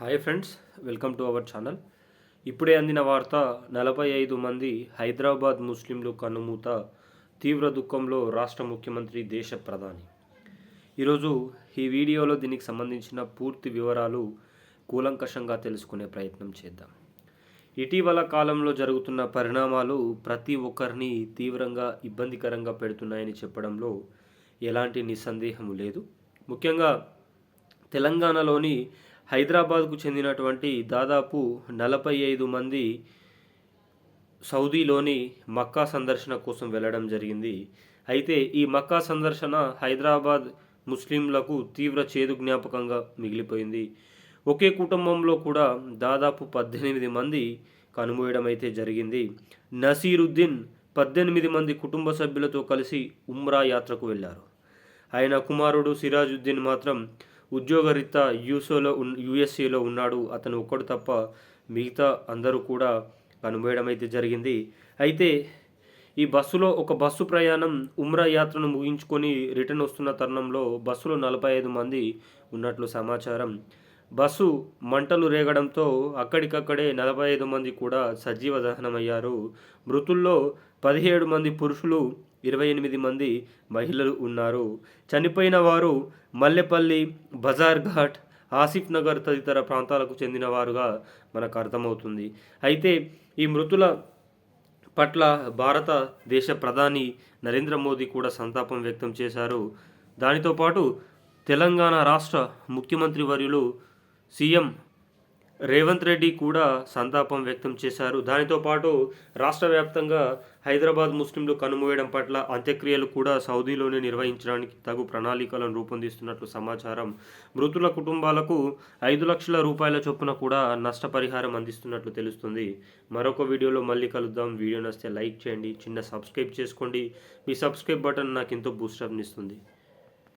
Hi friends welcome to our channel ఇప్పుడే అందిన వార్త నలభై ఐదు మంది హైదరాబాద్ ముస్లింలు కన్నుమూత తీవ్ర దుఃఖంలో రాష్ట్ర ముఖ్యమంత్రి దేశ ప్రధాని. ఈరోజు ఈ వీడియోలో దీనికి సంబంధించిన పూర్తి వివరాలు కూలంకషంగా తెలుసుకునే ప్రయత్నం చేద్దాం. ఇటీవల కాలంలో జరుగుతున్న పరిణామాలు ప్రతి ఒక్కరిని తీవ్రంగా ఇబ్బందికరంగా పెడుతున్నాయని చెప్పడంలో ఎలాంటి నిస్సందేహము లేదు. ముఖ్యంగా తెలంగాణలోని హైదరాబాద్కు చెందినటువంటి దాదాపు నలభై ఐదు మంది సౌదీలోని మక్కా సందర్శన కోసం వెళ్ళడం జరిగింది. అయితే ఈ మక్కా సందర్శన హైదరాబాద్ ముస్లింలకు తీవ్ర చేదు జ్ఞాపకంగా మిగిలిపోయింది. ఒకే కుటుంబంలో కూడా దాదాపు పద్దెనిమిది మంది కనుమూయడం అయితే జరిగింది. నసీరుద్దీన్ పద్దెనిమిది మంది కుటుంబ సభ్యులతో కలిసి ఉమ్రా యాత్రకు వెళ్ళారు. ఆయన కుమారుడు సిరాజుద్దీన్ మాత్రం ఉద్యోగరీత్యా యూసోలో ఉన్ యుఎస్ఏలో ఉన్నాడు. అతను ఒక్కడు తప్ప మిగతా అందరూ కూడా కనుమేయడం అయితే జరిగింది. అయితే ఈ బస్సులో ఒక బస్సు ప్రయాణం ఉమ్రా యాత్రను ముగించుకొని రిటర్న్ వస్తున్న తరుణంలో బస్సులో నలభై ఐదు మంది ఉన్నట్లు సమాచారం. బస్సు మంటలు రేగడంతో అక్కడికక్కడే నలభై ఐదు మంది కూడా సజీవ దహనమయ్యారు. మృతుల్లో పదిహేడు మంది పురుషులు ఇరవై ఎనిమిది మంది మహిళలు ఉన్నారు. చనిపోయిన వారు మల్లెపల్లి బజార్ ఘాట్ ఆసిఫ్ నగర్ తదితర ప్రాంతాలకు చెందినవారుగా మనకు అర్థమవుతుంది. అయితే ఈ మృతుల పట్ల భారతదేశ ప్రధాని నరేంద్ర మోదీ కూడా సంతాపం వ్యక్తం చేశారు. దానితో పాటు తెలంగాణ రాష్ట్ర ముఖ్యమంత్రి వర్యులు సీఎం రేవంత్ రెడ్డి కూడా సంతాపం వ్యక్తం చేశారు. దానితో పాటు రాష్ట్ర వ్యాప్తంగా హైదరాబాద్ ముస్లింలు కనుమూయడం పట్ల అంత్యక్రియలు కూడా సౌదీలోనే నిర్వహించడానికి తగు ప్రణాళికలను రూపొందిస్తున్నట్లు సమాచారం. మృతుల కుటుంబాలకు ఐదు లక్షల రూపాయల చొప్పున కూడా నష్టపరిహారం అందిస్తున్నట్లు తెలుస్తుంది. మరొక వీడియోలో మళ్ళీ కలుద్దాం. వీడియో నచ్చితే లైక్ చేయండి. చిన్న సబ్స్క్రైబ్ చేసుకోండి. మీ సబ్స్క్రైబ్ బటన్ నాకు ఎంతో బూస్టప్నిస్తుంది